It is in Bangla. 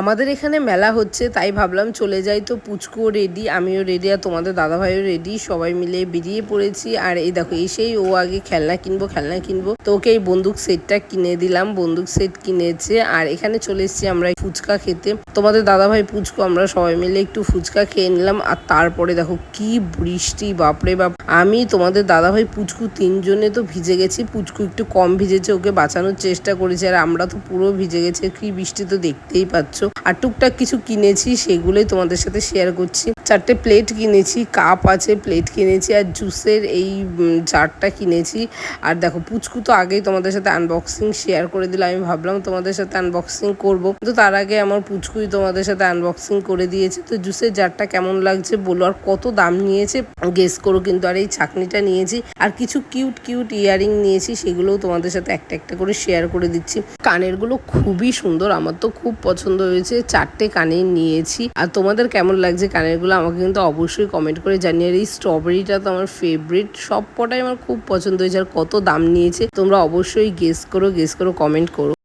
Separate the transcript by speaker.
Speaker 1: আমাদের এখানে মেলা হচ্ছে, তাই ভাবলাম চলে যাই তো পুচকুও রেডি আমিও রেডি আর তোমাদের দাদাভাইও রেডি সবাই মিলে বেরিয়ে পড়েছি। আর এই দেখো, এসেই ও আগে খেলনা কিনবো খেলনা কিনবো। তো ওকে এই বন্দুক সেটটা কিনে দিলাম, বন্দুক সেট কিনেছে। আর এখানে চলে এসেছি আমরা ফুচকা খেতে। তোমাদের দাদাভাই পুচকু, আমরা সবাই মিলে একটু ফুচকা খেয়ে নিলাম। আর তারপরে দেখো, কি বৃষ্টি, বাপরে বাপ। আমি, তোমাদের দাদাভাই পুচকু তিনজনে তো ভিজে গেছি, পুচকু একটু কম ভিজেছে, ওকে বাঁচানোর চেষ্টা করেছি। আর আমরা তো পুরো ভিজে গেছি, কি বৃষ্টি তো দেখতেই পাচ্ছ। আর টুকটাক কিছু কিনেছি সেগুলোই তোমাদের সাথে শেয়ার করছি। চারটে প্লেট কিনেছি কাপ আছে প্লেট কিনেছি আর জুসের এই জারটা কিনেছি। আর দেখো, পুচকু তো আগেই তোমাদের সাথে আনবক্সিং শেয়ার করে দিল। আমি ভাবলাম তোমাদের সাথে আনবক্সিং করব। তো তার আগে আমার পুচকুই তোমাদের সাথে আনবক্সিং করে দিয়েছে। তো জুসের জারটা কেমন লাগছে বলো? আর কত দাম নিয়েছে? গেস করো কিন্তু। আর এই ছাকনিটা নিয়েছি। আর কিছু কিউট কিউট ইয়ারিং নিয়েছি। সেগুলোও তোমাদের সাথে একটা একটা করে শেয়ার করে দিচ্ছি। কানেরগুলো খুবই সুন্দর। আমার তো খুব পছন্দ হয়েছে। চারটে কানের নিয়েছি। আর তোমাদের কেমন লাগছে কানেরগুলো? আমাকে কিন্তু অবশ্যই কমেন্ট করে জানিয়ে এই স্ট্রবেরিটা তো আমার ফেভারিট সব কটাই আমার খুব পছন্দ হয়েছে আর কত দাম নিয়েছে। তোমরা অবশ্যই গেস করো গেস করো কমেন্ট করো।